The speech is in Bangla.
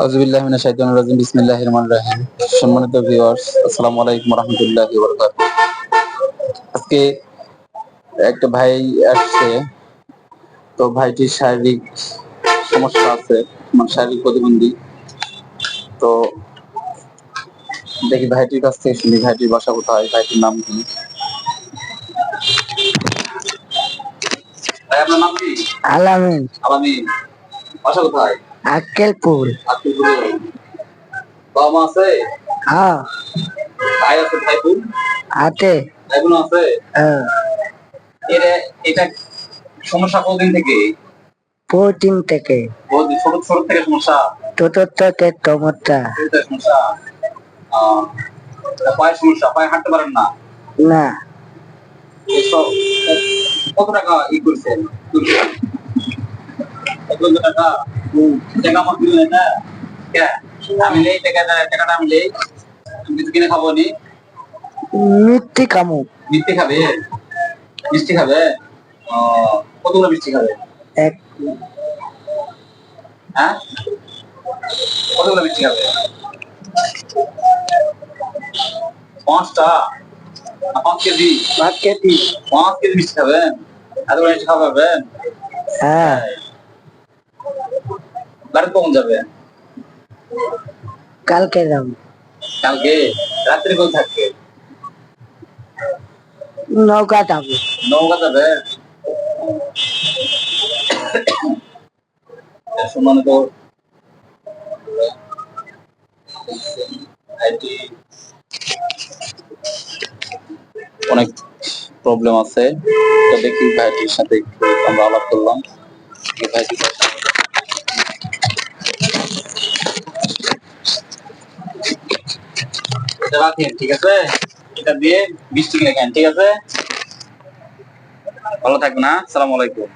আউযুবিল্লাহি মিনাশ শাইতানির রাজিম বিসমিল্লাহির রহমানির রহিম। সম্মানিত ভিউয়ার্স আসসালামু আলাইকুম ওয়া রাহমাতুল্লাহি ওয়া বারাকাতুহু আজকে একটা ভাই আসছে তো ভাইটির শারীরিক সমস্যা আছে মানে শারীরিক প্রতিবন্ধী। তো দেখি ভাইটির কাছ থেকে শুনি ভাইটির বাসা কোথায় ভাইটির নাম কি? ভাই আপনার নাম কি? আলামিন। আলামিন বাসা কোথায়? আক্কেলপুর বাবা আছে? হ্যাঁ। ভাই আছে ভাই বোন? হাতে ভাই বোন আছে? হ্যাঁ। এটা এটা সমস্যা কতদিন থেকে? থেকে। ছোট ছোট থেকে সমস্যা? ছোট থেকে সমস্যা? পায়ের সমস্যা? পায়ে হাঁটতে পারেন না? না। কত টাকা ই করছেন? টাকা? টাকা আমার দিলেন না আমি নেই টাকাটা টাকাটা আমি নেই আমি কিছু কিনে খাব নি মিথ্যি কামু মিষ্টি খাবে মিষ্টি খাবে কতগুলো মিষ্টি খাবে এক। হ্যাঁ কতগুলো মিষ্টি খাবে পাঁচটা পাঁচ কেজি। পাঁচ কেজি পাঁচ কেজি মিষ্টি খাবেন? এতগুলো মিষ্টি খাওয়াবেন হ্যাঁ। বাড়িতে কখন যাবে? কালকে যাব। কালকে? রাত্রে কোথায় থাকবে? নৌকা যাব। নৌকা যাবে? সম্মানিত অনেক প্রবলেম আছে। তো দেখি ভাইটির সাথে আমরা আলাপ করলাম। ভাইটির এটা রাখেন ঠিক আছে? এটা দিয়ে বৃষ্টি লেখেন খান, ঠিক আছে? ভালো থাকবেন আসসালামু আলাইকুম।